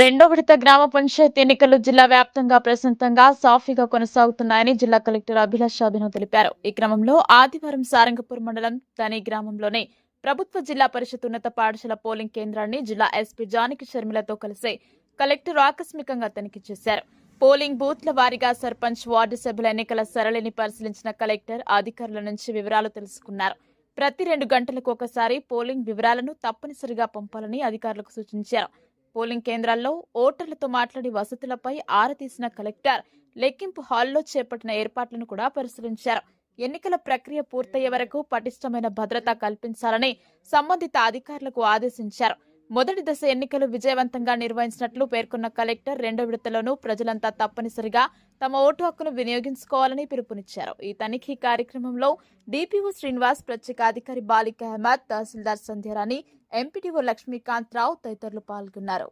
రెండో విడత గ్రామ పంచాయతీ ఎన్నికలు జిల్లా వ్యాప్తంగా ప్రశాంతంగా సాఫీగా కొనసాగుతున్నాయని జిల్లా కలెక్టర్ అభిలాష్ అభినవ్ తెలిపారు. ఈ క్రమంలో ఆదివారం సారంగపూర్ మండలం తని గ్రామంలోని ప్రభుత్వ జిల్లా పరిషత్ ఉన్నత పాఠశాల పోలింగ్ కేంద్రాన్ని జిల్లా ఎస్పీ జానకి షర్మిలతో కలిసి కలెక్టర్ ఆకస్మికంగా తనిఖీ చేశారు. పోలింగ్ బూత్ల వారీగా సర్పంచ్ వార్డు సభ్యుల ఎన్నికల సరళిని పరిశీలించిన కలెక్టర్ అధికారుల నుంచి వివరాలు తెలుసుకున్నారు. ప్రతి రెండు గంటలకు ఒకసారి పోలింగ్ వివరాలను తప్పనిసరిగా పంపాలని అధికారులకు సూచించారు. పోలింగ్ కేంద్రాల్లో ఓటర్లతో మాట్లాడి వసతులపై ఆరతీసిన కలెక్టర్ లెక్కింపు హాల్లో చేపట్టిన ఏర్పాట్లను కూడా పరిశీలించారు. ఎన్నికల ప్రక్రియ పూర్తయ్యే వరకు పటిష్టమైన భద్రత కల్పించాలని సంబంధిత అధికారులకు ఆదేశించారు. మొదటి దశ ఎన్నికలు విజయవంతంగా నిర్వహించినట్లు పేర్కొన్న కలెక్టర్ రెండో విడతలోనూ ప్రజలంతా తప్పనిసరిగా తమ ఓటు హక్కును వినియోగించుకోవాలని పిలుపునిచ్చారు. ఈ తనిఖీ కార్యక్రమంలో డిపిఓ శ్రీనివాస్ ప్రత్యేక అధికారి బాలిక అహ్మద్ తహసీల్దార్ సంధ్యారాణి ఎంపీటీఓ లక్ష్మీకాంత్ రావు తదితరులు పాల్గొన్నారు.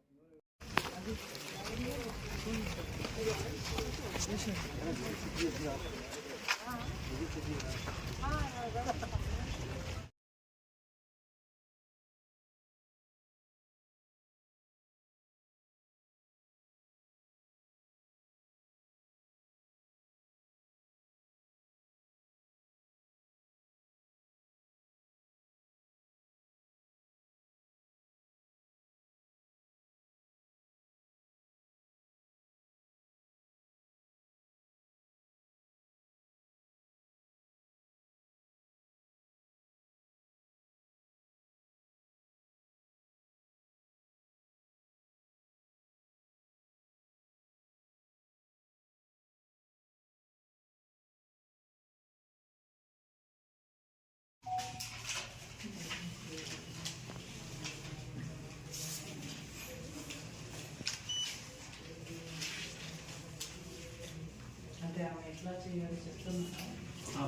అంటే ఆమె ఎట్లా చేయాలి చెప్తున్నా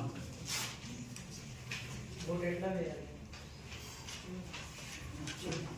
ఓటు ఎట్లా వేయాలి చెప్పు